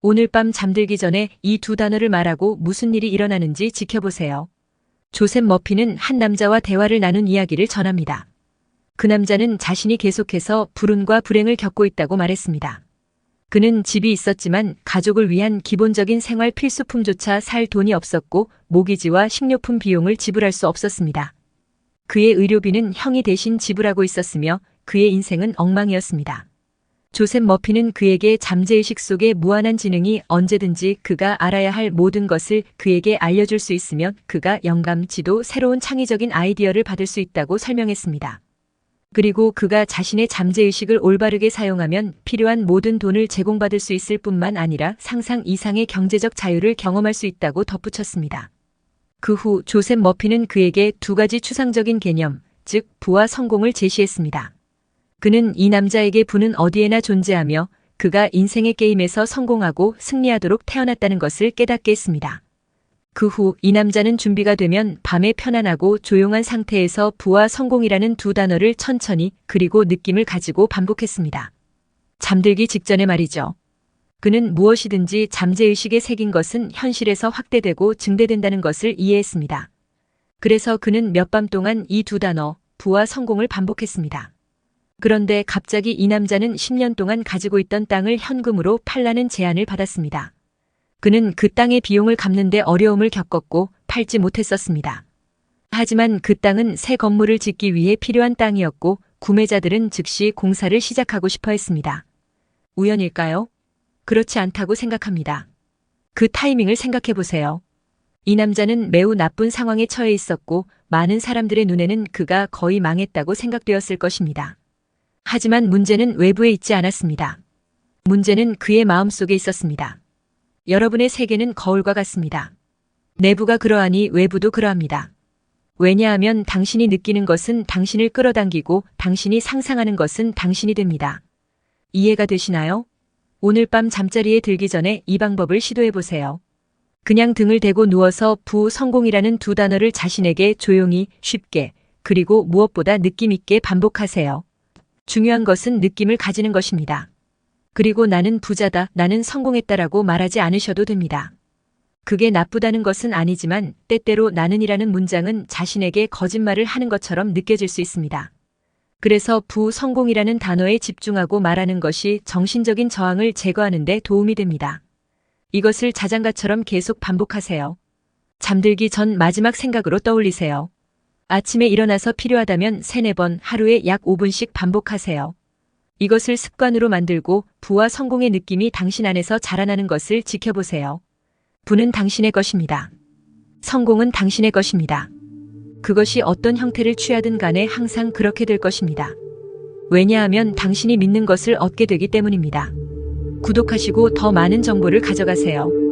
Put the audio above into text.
오늘 밤 잠들기 전에 이 두 단어를 말하고 무슨 일이 일어나는지 지켜보세요. 조셉 머피는 한 남자와 대화를 나눈 이야기를 전합니다. 그 남자는 자신이 계속해서 불운과 불행을 겪고 있다고 말했습니다. 그는 집이 있었지만 가족을 위한 기본적인 생활 필수품조차 살 돈이 없었고 모기지와 식료품 비용을 지불할 수 없었습니다. 그의 의료비는 형이 대신 지불하고 있었으며 그의 인생은 엉망이었습니다. 조셉 머피는 그에게 잠재의식 속의 무한한 지능이 언제든지 그가 알아야 할 모든 것을 그에게 알려줄 수 있으면 그가 영감, 지도, 새로운 창의적인 아이디어를 받을 수 있다고 설명했습니다. 그리고 그가 자신의 잠재의식을 올바르게 사용하면 필요한 모든 돈을 제공받을 수 있을 뿐만 아니라 상상 이상의 경제적 자유를 경험할 수 있다고 덧붙였습니다. 그 후 조셉 머피는 그에게 두 가지 추상적인 개념, 즉 부와 성공을 제시했습니다. 그는 이 남자에게 부는 어디에나 존재하며 그가 인생의 게임에서 성공하고 승리하도록 태어났다는 것을 깨닫게 했습니다. 그 후 이 남자는 준비가 되면 밤에 편안하고 조용한 상태에서 부와 성공이라는 두 단어를 천천히 그리고 느낌을 가지고 반복했습니다. 잠들기 직전에 말이죠. 그는 무엇이든지 잠재의식에 새긴 것은 현실에서 확대되고 증대된다는 것을 이해했습니다. 그래서 그는 몇 밤 동안 이 두 단어, 부와 성공을 반복했습니다. 그런데 갑자기 이 남자는 10년 동안 가지고 있던 땅을 현금으로 팔라는 제안을 받았습니다. 그는 그 땅의 비용을 갚는데 어려움을 겪었고 팔지 못했었습니다. 하지만 그 땅은 새 건물을 짓기 위해 필요한 땅이었고 구매자들은 즉시 공사를 시작하고 싶어 했습니다. 우연일까요? 그렇지 않다고 생각합니다. 그 타이밍을 생각해 보세요. 이 남자는 매우 나쁜 상황에 처해 있었고 많은 사람들의 눈에는 그가 거의 망했다고 생각되었을 것입니다. 하지만 문제는 외부에 있지 않았습니다. 문제는 그의 마음 속에 있었습니다. 여러분의 세계는 거울과 같습니다. 내부가 그러하니 외부도 그러합니다. 왜냐하면 당신이 느끼는 것은 당신을 끌어당기고 당신이 상상하는 것은 당신이 됩니다. 이해가 되시나요? 오늘 밤 잠자리에 들기 전에 이 방법을 시도해 보세요. 그냥 등을 대고 누워서 부 성공이라는 두 단어를 자신에게 조용히 쉽게 그리고 무엇보다 느낌 있게 반복하세요. 중요한 것은 느낌을 가지는 것입니다. 그리고 나는 부자다, 나는 성공했다라고 말하지 않으셔도 됩니다. 그게 나쁘다는 것은 아니지만 때때로 나는이라는 문장은 자신에게 거짓말을 하는 것처럼 느껴질 수 있습니다. 그래서 부성공이라는 단어에 집중하고 말하는 것이 정신적인 저항을 제거하는 데 도움이 됩니다. 이것을 자장가처럼 계속 반복하세요. 잠들기 전 마지막 생각으로 떠올리세요. 아침에 일어나서 필요하다면 3, 4번 하루에 약 5분씩 반복하세요. 이것을 습관으로 만들고 부와 성공의 느낌이 당신 안에서 자라나는 것을 지켜보세요. 부는 당신의 것입니다. 성공은 당신의 것입니다. 그것이 어떤 형태를 취하든 간에 항상 그렇게 될 것입니다. 왜냐하면 당신이 믿는 것을 얻게 되기 때문입니다. 구독하시고 더 많은 정보를 가져가세요.